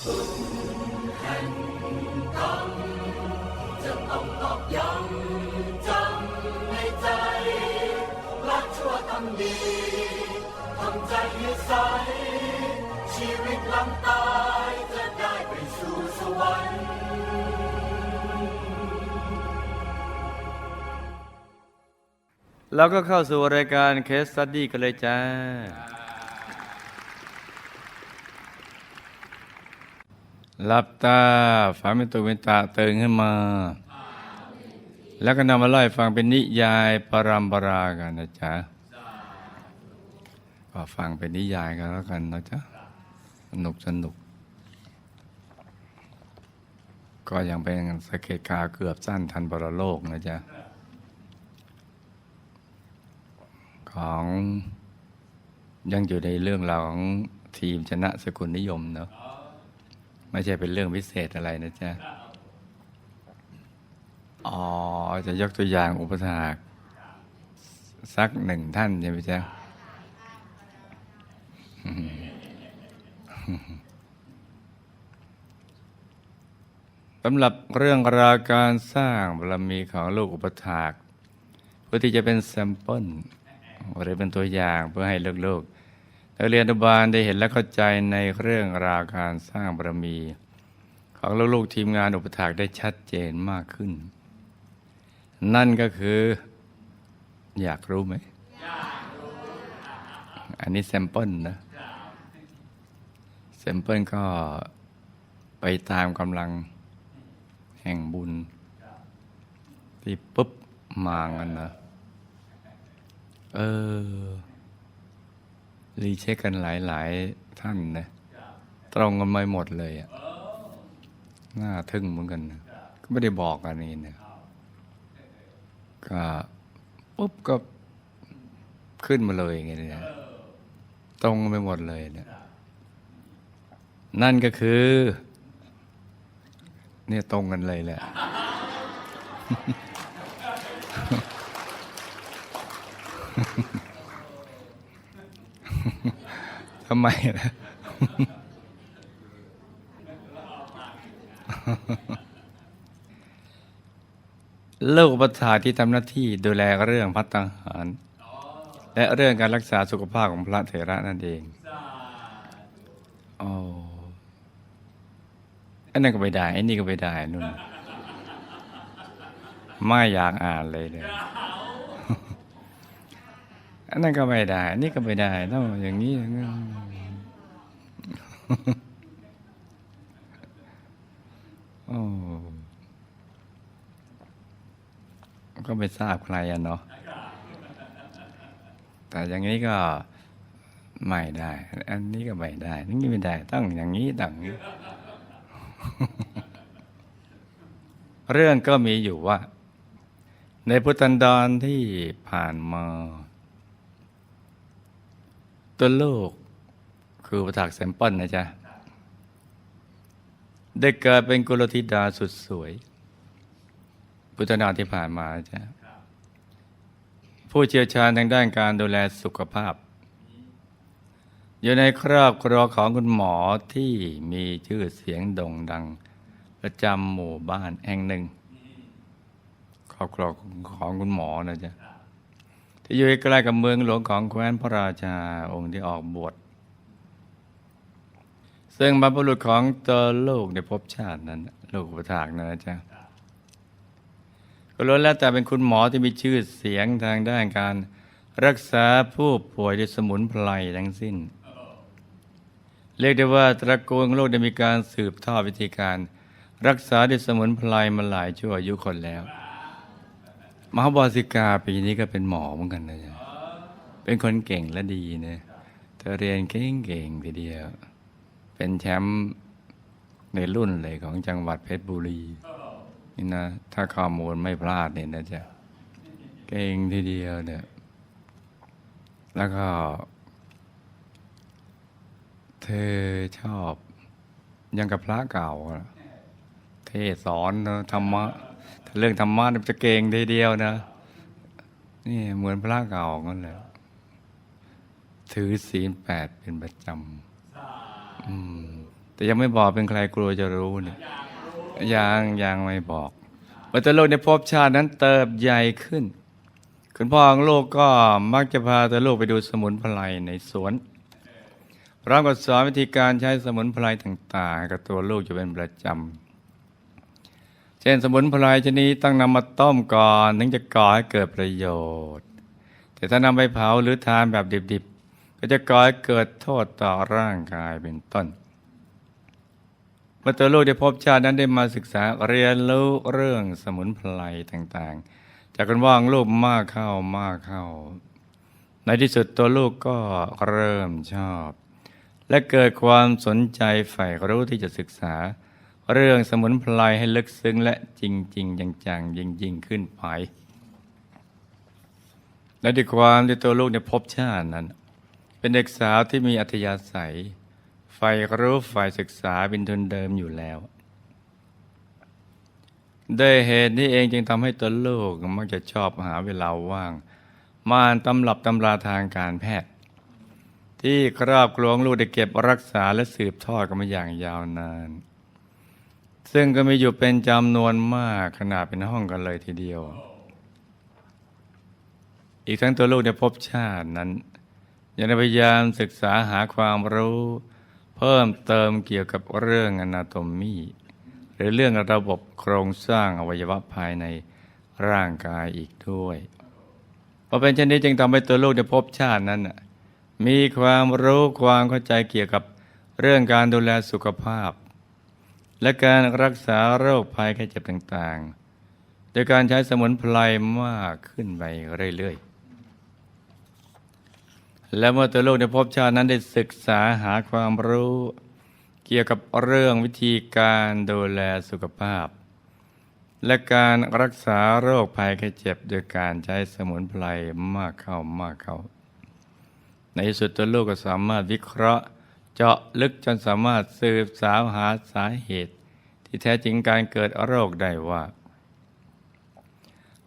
ชีวิตหลังตายจะได้ไปสู่สวรรค์แล้วก็เข้าสู่รายการเคส e ั u ดี้กันเลยจ้า หลับตาฝันเป็นตุเป็นตาตื่นขึ้นมา แล้วก็นำมาไล่ฟังเป็นนิยายปรัมปรากันนะจ๊ะก็ฟังเป็นนิยายกันแล้วกันนะจ๊ะสนุกสนุก ก็ยังเป็นสเกตกาเกือบสั้นทันบรโลกนะจ๊ะ ของยังอยู่ในเรื่องราวของทีมชนะสกุลนิยมเนาะ ไม่ใช่เป็นเรื่องพิเศษอะไรนะจ๊ะ อ๋อ จะยกตัวอย่างอุปถากสักหนึ่งท่านใช่ไหมจ๊ะสำหรับเรื่องราการสร้างบารมีของลูกอุปถากเพื่อที่จะเป็นแซมเปิลหรือเป็นตัวอย่างเพื่อให้ลูกๆ นักเรียนอนุบาลได้เห็นและเข้าใจในเรื่องราวการสร้างบารมี ของลูกๆทีมงานอุปถากได้ชัดเจนมากขึ้น นั่นก็คือ อยากรู้ไหมอันนี้แซมเปิลนะแซมเปิลก็ไปตามกำลังแห่งบุญ ที่ปุ๊บมากันนะเออ รีเช็คกันหลาย ๆ ท่านนะ ตรงกันไม่หมดเลยอะน่าทึ่งเหมือนกันนะก็ไม่ได้บอกกันนี่นะก็ปุ๊บก็ขึ้นมาเลยอย่างเงี้ยนะตรงกันไปหมดเลยเนะนั่นก็คือ เนี่ยตรงกันเลยแหละ ทำไมล่ะโลกอุปถาที่ทำหน้าที่ดูแลเรื่องพัฒนาหาร และเรื่องการรักษาสุขภาพของพระเถระนั่นเองอ้อันนั้นก็ไม่ได้อันนี้ก็ไม่ได้นุ่นไม่อยากอ่านเลยเนี่ย อันนั้นก็ไม่ได้ อันนี้ก็ไม่ได้ ต้องอย่างนี้อย่างนั้นโอ้ก็ไม่ทราบใครอะเนาะ แต่อย่างนี้ก็ไม่ได้ อันนี้ก็ไม่ได้นี่ไม่ได้ ต้องอย่างนี้ต้องอย่างเรื่องก็มีอยู่ว่า ในพุทธันดรที่ผ่านมา ตัวโลกคือประถักแซมเปิลนะจ๊ะ ได้เกิดเป็นกุลธิดาสุดสวย พุทธนาที่ผ่านมาจ๊ะผู้เชี่ยวชาญทางด้านการดูแลสุขภาพ อยู่ในครอบครัวของคุณหมอที่มีชื่อเสียงโด่งดัง ประจำหมู่บ้านแห่งหนึ่ง ครอบครัวของคุณหมอนะจ๊ะ ที่อยู่ใกล้กับเมืองหลวงของแคว้นพระราชาองค์ที่ออกบวชซึ่งบรรพบุรุษของตัวลูกในภพชาตินั้น ลูกอุปถากนะนะจ๊ะก็ล้วนแล้วแต่เป็นคุณหมอที่มีชื่อเสียงทางด้านการรักษาผู้ป่วยด้วยสมุนไพรทั้งสิ้น เรียกได้ว่าตระกูลของโลกได้มีการสืบทอดวิธีการ รักษาด้วยสมุนไพรมาหลายชั่วอายุคนแล้ว มหาบาสิกาปีนี้ก็เป็นหมอเหมือนกันนะจ๊ะเป็นคนเก่งและดีนะเธอเรียนเก่งๆทีเดียว เป็นแชมป์ในรุ่นเลยของจังหวัดเพชรบุรีนี่นะถ้าข้อมูลไม่พลาดเนี่ยนะจ๊ะเก่งทีเดียวเนี่ยแล้วก็ เธอชอบยังกับพระเก่า เทศสอนธรรมะ เรื่องธรรมะเนี่ยจะเก่งทีเดียวนะนี่เหมือนพระเก่ากันเลยถือศีลแปดเป็นประจำแต่ยังไม่บอกเป็นใครกลัวจะรู้เนี่ยยังยังไม่บอกว่าตัวลูกในภพชาตินั้นเติบใหญ่ขึ้น คุณพ่อของโลกก็มักจะพาตัวลูกไปดูสมุนไพรในสวนพร้อมกับสอนวิธีการใช้สมุนไพรต่างๆ กับตัวลูกจะเป็นประจำ เช่นสมุนไพรชนิดต้องนำมาต้มก่อนถึงจะก่อให้เกิดประโยชน์ แต่ถ้านำไปเผาหรือทานแบบดิบๆ ก็จะก่อให้เกิดโทษต่อร่างกายเป็นต้นเมื่อตัวลูกได้พบชาตินั้นได้มาศึกษาเรียนรู้เรื่องสมุนไพรต่างๆ จากคุณว่างลูกมากเข้ามากเข้า ในที่สุดตัวลูกก็เริ่มชอบ และเกิดความสนใจใฝ่รู้ที่จะศึกษา เรื่องสมุนไพรให้ลึกซึ้งและจริงๆจังๆยิ่งๆขึ้นไปและด้วยความที่ตัวลูกในภพชาตินั้น เป็นเด็กสาวที่มีอัธยาศัยใฝ่รู้ใฝ่ศึกษาเป็นทุนเดิมอยู่แล้วด้วยเหตุนี้เองจึงทำให้ตัวลูกมักจะชอบหาเวลาว่าง มาอ่านตำรับตำราทางการแพทย์ ที่ครอบครัวลูกได้เก็บรักษาและสืบทอดกันมาอย่างยาวนาน ซึ่งก็มีอยู่เป็นจำนวนมากขนาดเป็นห้องกันเลยทีเดียว อีกทั้งตัวลูกในภพชาตินั้น ยังได้พยายามศึกษาหาความรู้ เพิ่มเติมเกี่ยวกับเรื่องอนาโตมี หรือเรื่องระบบโครงสร้างอวัยวะภายในร่างกายอีกด้วยพอเป็นเช่นนี้จึงทำให้ตัวลูกในภพชาตินั้น มีความรู้ความเข้าใจเกี่ยวกับเรื่องการดูแลสุขภาพ และการรักษาโรคภัยไข้เจ็บต่างๆ โดยการใช้สมุนไพรมากขึ้นไปเรื่อยๆ และเมื่อตัวโลกในภพชาตินั้นได้ศึกษาหาความรู้ เกี่ยวกับเรื่องวิธีการดูแลสุขภาพ และการรักษาโรคภัยไข้เจ็บ โดยการใช้สมุนไพรมากเข้ามากเข้า ในสุดตัวลูกก็สามารถวิเคราะห์ เจาะลึกจนสามารถสืบสาวหาสาเหตุ ที่แท้จริงการเกิดโรคได้ว่า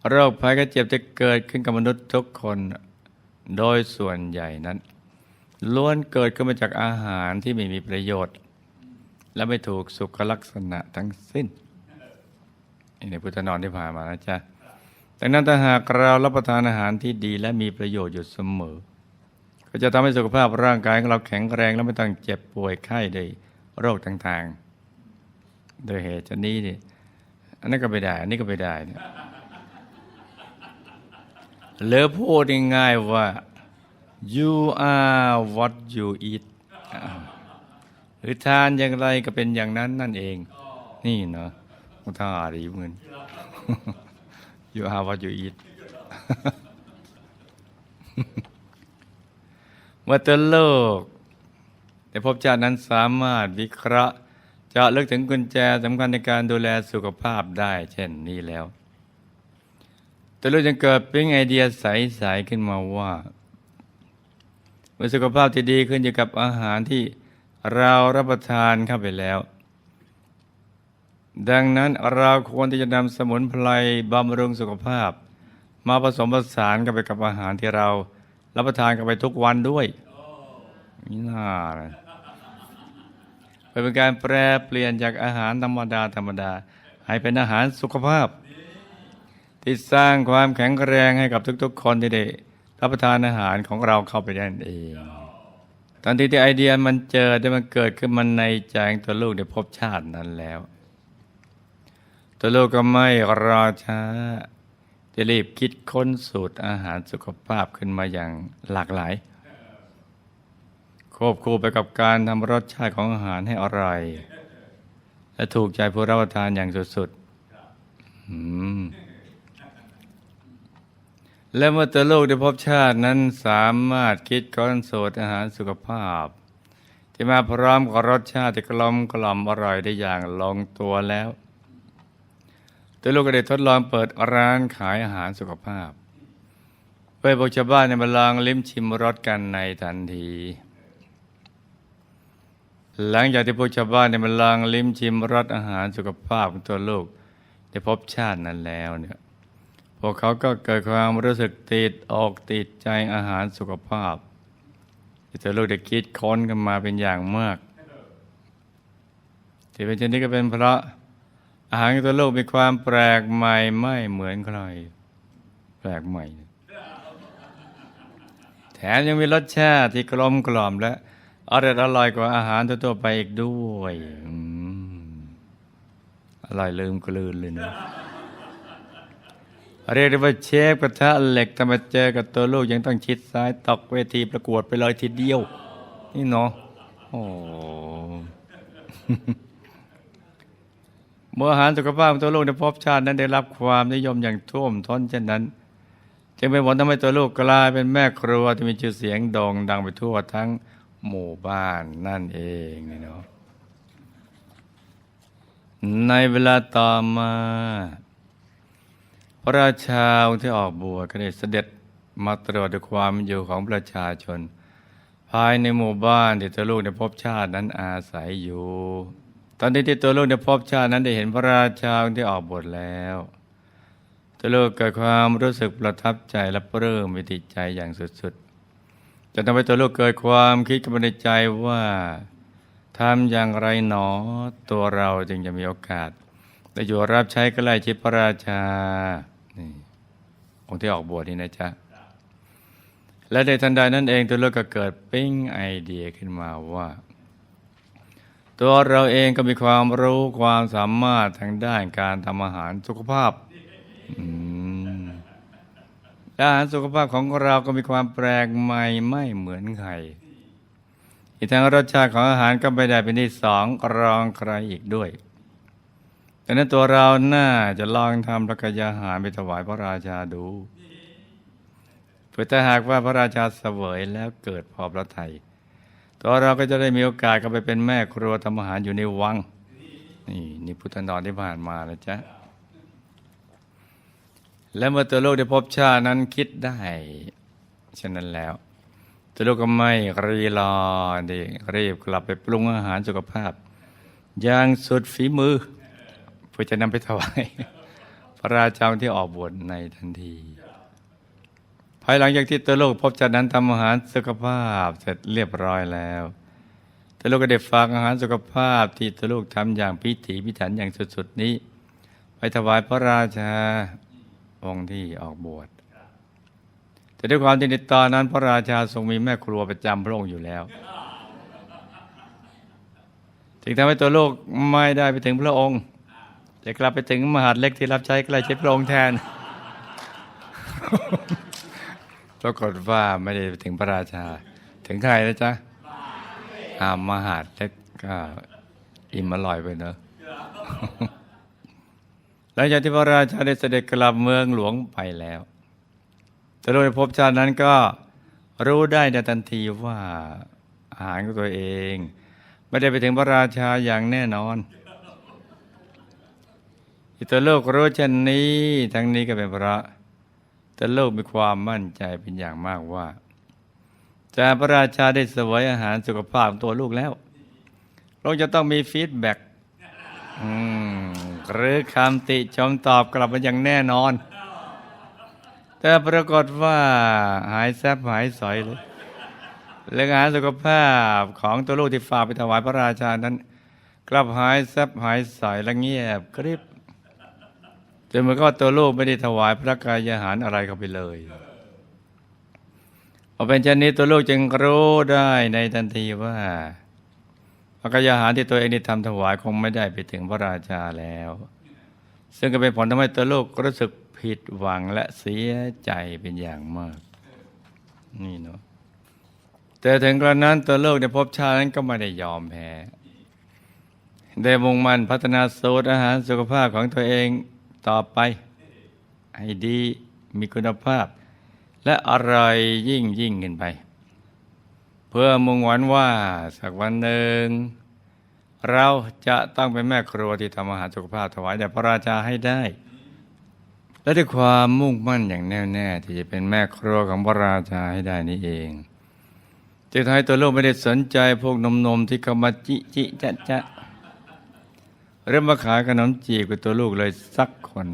โรคภัยไข้เจ็บจะเกิดขึ้นกับมนุษย์ทุกคน โดยส่วนใหญ่นั้น ล้วนเกิดขึ้นมาจากอาหารที่ไม่มีประโยชน์ และไม่ถูกสุขลักษณะทั้งสิ้นในพุทธนอนที่ผ่านมานะจ๊ะดังนั้นถ้าหากเรารับประทานอาหารที่ดีและมีประโยชน์อยู่เสมอ ก็จะทำให้สุขภาพร่างกายของเราแข็งแรงและไม่ต้องเจ็บป่วยไข้ด้โรคต่างๆ โดยเหตุชนนี้นี่อันนั้นก็ไม่ได้อันนี้ก็ไม่ได้เนี่ยหรือพูดง่ายๆว่า you are what you eat หรือทานอย่างไรก็เป็นอย่างนั้นนั่นเอง นี่เนาะมุท่าดีเหมือน you are what you eat เมื่อตัวโลกในภพบชาตินั้นสามารถวิเคราะห์เจาะลึกถึงกุญแจสำคัญในการดูแลสุขภาพได้ เช่นนี้แล้วตัวลูกจึงเกิดเป็นไอเดียใสๆขึ้นมาว่าเมื่อสุขภาพที่ดีขึ้นอยู่กับอาหารที่เรารับประทานเข้าไปแล้ว ดังนั้นเราควรที่จะนำสมุนไพรบำรุงสุขภาพ มาผสมผสานกันไปกับอาหารที่เรา รับประทานกันไปทุกวันด้วยนี่น่าเลยเป็นการแปรเปลี่ยนจากอาหารธรรมดาธรรมดา ให้เป็นอาหารสุขภาพ ที่สร้างความแข็งแรงให้กับทุก ๆ คนที่ได้รับประทานอาหารของเราเข้าไปได้นั่นเองตอนที่ที่ไอเดียมันเจอได้มันเกิดขึ้นมันในใจของตัวลูกได้พบชาตินั้นแล้ว ตัวลูกก็ไม่รอช้า จะรีบคิดค้นสูตรอาหารสุขภาพขึ้นมาอย่างหลากหลาย ควบคู่ไปกับการทำรสชาติของอาหารให้อร่อย และถูกใจผู้รับประทานอย่างสุดๆและเมื่อตัวลูกได้พบชาตินั้นสามารถคิดค้นสูตรอาหารสุขภาพ ที่มาพร้อมกับรสชาติที่กลมกล่อมอร่อยได้อย่างลงตัวแล้ว ตัวลูกก็ได้ทดลองเปิดร้านขายอาหารสุขภาพเพื่อให้พวกชาวบ้านในมาลองลิ้มชิมรสกันในทันที หลังจากที่พวกชาวบ้านในมาลองลิ้มชิมรสอาหารสุขภาพของตัวลูกได้พบชาตินั้นแล้วเนี่ยพวกเขาก็เกิดความรู้สึกติดอกติดใจอาหารสุขภาพที่ตัวลูกได้คิดค้นกันมาเป็นอย่างมากที่เป็นเช่นนี้ก็เป็นเพราะ อาหารตัวโลกมีความแปลกใหม่ไม่เหมือนใคร แปลกใหม่ แถมยังมีรสชาติที่กลมกล่อมและอร่อยอร่อยกว่าอาหารทั่วไปอีกด้วยอืมอร่อยลืมกลืนเลยนะเรียกได้ว่าเชฟกระทะเหล็กทำมาเจอกับตัวลูกยังต้องชิดซ้ายตกเวทีประกวดไปเลยทีเดียว นี่เนาะโอ้ เมื่ออาหารสุขภาพของตัวลูกในภพชาตินั้นได้รับความนิยมอย่างท่วมท้นเช่นนั้น จึงเป็นผลทำให้ตัวลูกกลายเป็นแม่ครัวที่มีชื่อเสียงโด่งดังไปทั่วทั้งหมู่บ้านนั่นเองนี่เนาะในเวลาต่อมา พระราชาที่ออกบวชก็ได้เสด็จมาตรวจดูความอยู่ของประชาชน ภายในหมู่บ้านที่ตัวลูกในภพชาตินั้นอาศัยอยู่ ตอนนี้ที่ตัวลูกในภพบชาตินั้นได้เห็นพระราชาองค์ที่ออกบวชแล้ว ตัวลูกเกิดความรู้สึกประทับใจและปลื้มปิติใจอย่างสุดๆจนทำให้ตัวลูกเกิดความคิดขึ้นในใจว่าทำอย่างไรหนอตัวเราจึงจะมีโอกาสได้อยู่รับใช้ใกล้ชิดพระราชานี่องค์ที่ออกบวชนี่นะจ๊ะ และในทันใดนั้นเองตัวเลือกก็เกิดปิ้งไอเดียขึ้นมาว่า ตัวเราเองก็มีความรู้ความสามารถทางด้านการทำอาหารสุขภาพอาหารสุขภาพของเราก็มีความแปลกใหม่ไม่เหมือนใครอีกทั้งรสชาติของอาหารก็ไม่ได้เป็นที่สองรองใครอีกด้วยดังนั้นตัวเราน่าจะลองทำระกยาหารไปถวายพระราชาดูเพื่อถ้าหากว่าพระราชาเสวยแล้วเกิดพอพระทัย ตัวเราก็จะได้มีโอกาสเข้าไปเป็นแม่ครัวทำอาหารอยู่ในวัง นี่นี่พุทธนอนที่ผ่านมาแล้วจ๊ะและเมื่อตัวโลกได้พบชาตินั้นคิดได้ฉะนั้นแล้ว ตัวโลกก็ไม่รีรอดีรีบกลับไปปรุงอาหารสุขภาพ อย่างสุดฝีมือ เพื่อจะนำไปถวาย พระราชาที่ออกบวชในทันที ภายหลังจากที่ตัวโลกพบจากนั้นทำอาหารสุขภาพเสร็จเรียบร้อยแล้วตัวโลกก็ได้ฝากอาหารสุขภาพที่ตัวลูกทำอย่างพิถีพิถันอย่างสุดๆนี้ ไปถวายพระราชาองค์ที่ออกบวชแต่ด้วยความที่ในตอนนั้น พระราชาทรงมีแม่ครัวประจำพระองค์อยู่แล้วจึงทำให้ตัวโลกไม่ได้ไปถึงพระองค์จะกลับไปถึงมหาดเล็กที่รับใช้ใกล้ชิดพระองค์แทน ปรากฏว่าไม่ได้ไปถึงพระราชา ถึงใครนะจ๊ะอามหาดเล็กก็อิ่มอร่อยไปเนอะหลังจากที่พระราชาได้เสด็จกลับเมืองหลวงไปแล้ว แต่โดยภพชาตินั้นก็รู้ได้ในทันทีว่าอาหารของตัวเอง ไม่ได้ไปถึงพระราชาอย่างแน่นอนอิตาโลกรู้เช่นนี้ทั้งนี้ก็เป็นเพราะ แต่โลกมีความมั่นใจเป็นอย่างมากว่าจะพระราชาได้เสวยอาหารสุขภาพของตัวลูกแล้วเราจะต้องมีฟีดแบ็กหรือคำติชมตอบกลับมาอย่างแน่นอน แต่ปรากฏว่าหายแซบหายสอยเลยเรื่องอาหารสุขภาพของตัวลูกที่ฝากไปถวายพระราชานั้น กลับหายแซบหายสอยและเงียบกริบ จนเมือนกับว่าตัวลูกไม่ได้ถวายพระกายอาหารอะไรเข้าไปเลยพอเป็นเช่นนี้ตัวลูกจึงรู้ได้ในทันทีว่าพระกายอาหารที่ตัวเองได้ทำถวายคงไม่ได้ไปถึงพระราชาแล้ว ซึ่งก็เป็นผลทำให้ตัวลูกรู้สึกผิดหวังและเสียใจเป็นอย่างมาก นี่เนาะแต่ถึงกระนั้นตัวโลกในภพชาตินั้นก็ไม่ได้ยอมแพ้ ได้มุ่งมั่นพัฒนาสูตรอาหารสุขภาพของตัวเอง ต่อไป ให้ดีมีคุณภาพ และอร่อยยิ่งยิ่งขึ้นไป เพื่อมุ่งหวังว่าสักวันหนึ่ง เราจะต้องเป็นแม่ครัวที่ทำอาหารสุขภาพถวายแด่พระราชาให้ได้ และด้วยความมุ่งมั่นอย่างแน่วแน่ที่จะเป็นแม่ครัวของพระราชาให้ได้นี้เองจึงทำให้ตัวโลกไม่ได้สนใจพวกนมนมที่เขามาจิจิจะจะ เริ่มมาขายขนมจีบกับตัวลูกเลยสักคน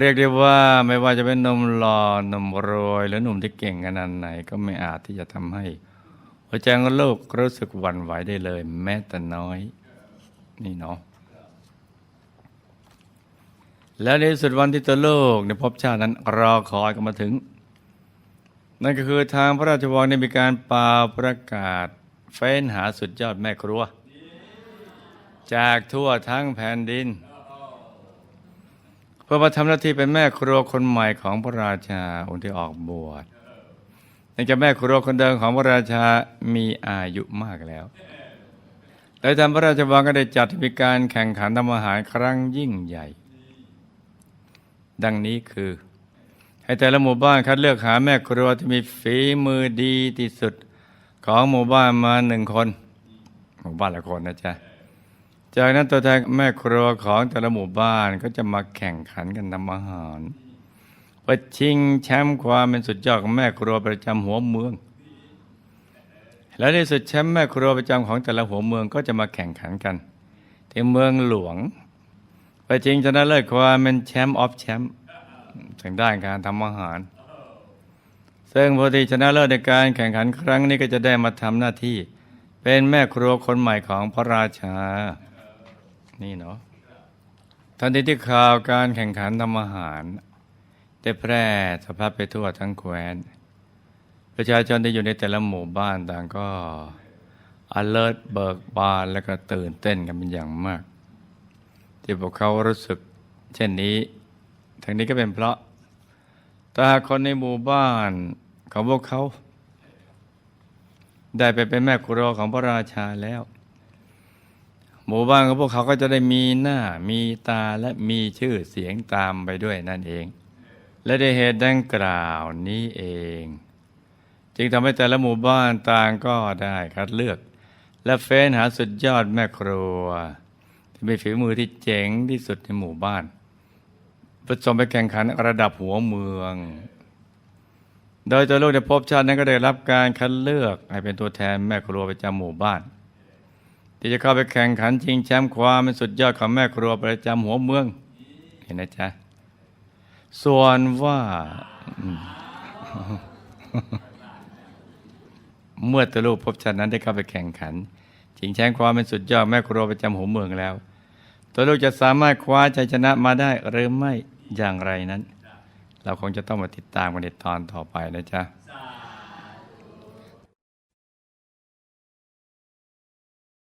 เรียกได้ว่าไม่ว่าจะเป็นนมหลอ่อนมโรยหรือหนุ่มที่เก่งขนาดไหน ก็ไม่อาจที่จะทำให้หัวใจของลูกรู้สึกหวั่นไหวได้เลย แม้แต่น้อย นี่เนาะแล้วในสุดวันที่ตัวโลกในภพชาตินั้นรอคอยกันมาถึง นั่นก็คือทางพระราชวังได้มีการปาประกาศ เฟ้นหาสุดยอดแม่ครัว จากทั่วทั้งแผ่นดิน เพื่อมาทำหน้าที่เป็นแม่ครัวคนใหม่ของพระราชาองค์ที่ออกบวชเนื่องจากแม่ครัวคนเดิมของพระราชามีอายุมากแล้วและทางพระราชวังก็ได้จัดมีการแข่งขันทำอาหารครั้งยิ่งใหญ่ ดังนี้คือ ให้แต่ละหมู่บ้านคัดเลือกหาแม่ครัวที่มีฝีมือดีที่สุดของหมู่บ้านมาหนึ่งคน หมู่บ้านละคนนะจ๊ะ จากนั้นตัวแทนแม่ครัวของแต่ละหมู่บ้านก็จะมาแข่งขันกันทำอาหารเพื่อชิงแชมป์ความเป็นสุดยอดของแม่ครัวประจำหัวเมือง และในสุดแชมป์แม่ครัวประจำของแต่ละหัวเมืองก็จะมาแข่งขันกันที่เมืองหลวงเพื่อชิงชนะเลิศความเป็นแชมป์ออฟแชมป์ทางด้านการทำอาหาร ซึ่งผู้ที่ชนะเลิศในการแข่งขันครั้งนี้ก็จะได้มาทำหน้าที่ เป็นแม่ครัวคนใหม่ของพระราชา นี่เนาะทันทีที่ข่าวการแข่งขันทำอาหาร ได้แพร่สะพัดไปทั่วทั้งแคว้น ประชาชนที่อยู่ในแต่ละหมู่บ้านต่างก็ alert เบิกบานและก็ตื่นเต้นกันเป็นอย่างมาก ที่พวกเขารู้สึก เช่นนี้ ทั้งนี้ก็เป็นเพราะถ้าหากคนในหมู่บ้านของพวกเขา ได้ไปเป็นแม่ครัวของพระราชาแล้ว หมู่บ้านของพวกเขาก็จะได้มีหน้ามีตาและมีชื่อเสียงตามไปด้วยนั่นเอง และด้วยเหตุดังกล่าวนี้เอง จึงทำให้แต่ละหมู่บ้านต่างก็ได้คัดเลือก และเฟ้นหาสุดยอดแม่ครัว ที่มีฝีมือที่เจ๋งที่สุดในหมู่บ้านเพื่อส่งไปแข่งขันระดับหัวเมือง โดยตัวลูกในภพชาตินั้นก็ได้รับการคัดเลือกให้เป็นตัวแทนแม่ครัวประจำหมู่บ้าน ที่จะเข้าไปแข่งขันชิงแชมป์ความเป็นสุดยอดของแม่ครัวประจำหัวเมือง เห็นนะจ๊ะ ส่วนว่า เมื่อตัวลูกพบชาตินั้นได้เข้าไปแข่งขัน ชิงแชมป์ความเป็นสุดยอดแม่ครัวประจำหัวเมืองแล้ว ตัวลูกจะสามารถคว้าชัยชนะมาได้หรือไม่อย่างไรนั้น เราคงจะต้องมาติดตามกันในตอนต่อไปนะจ๊ะ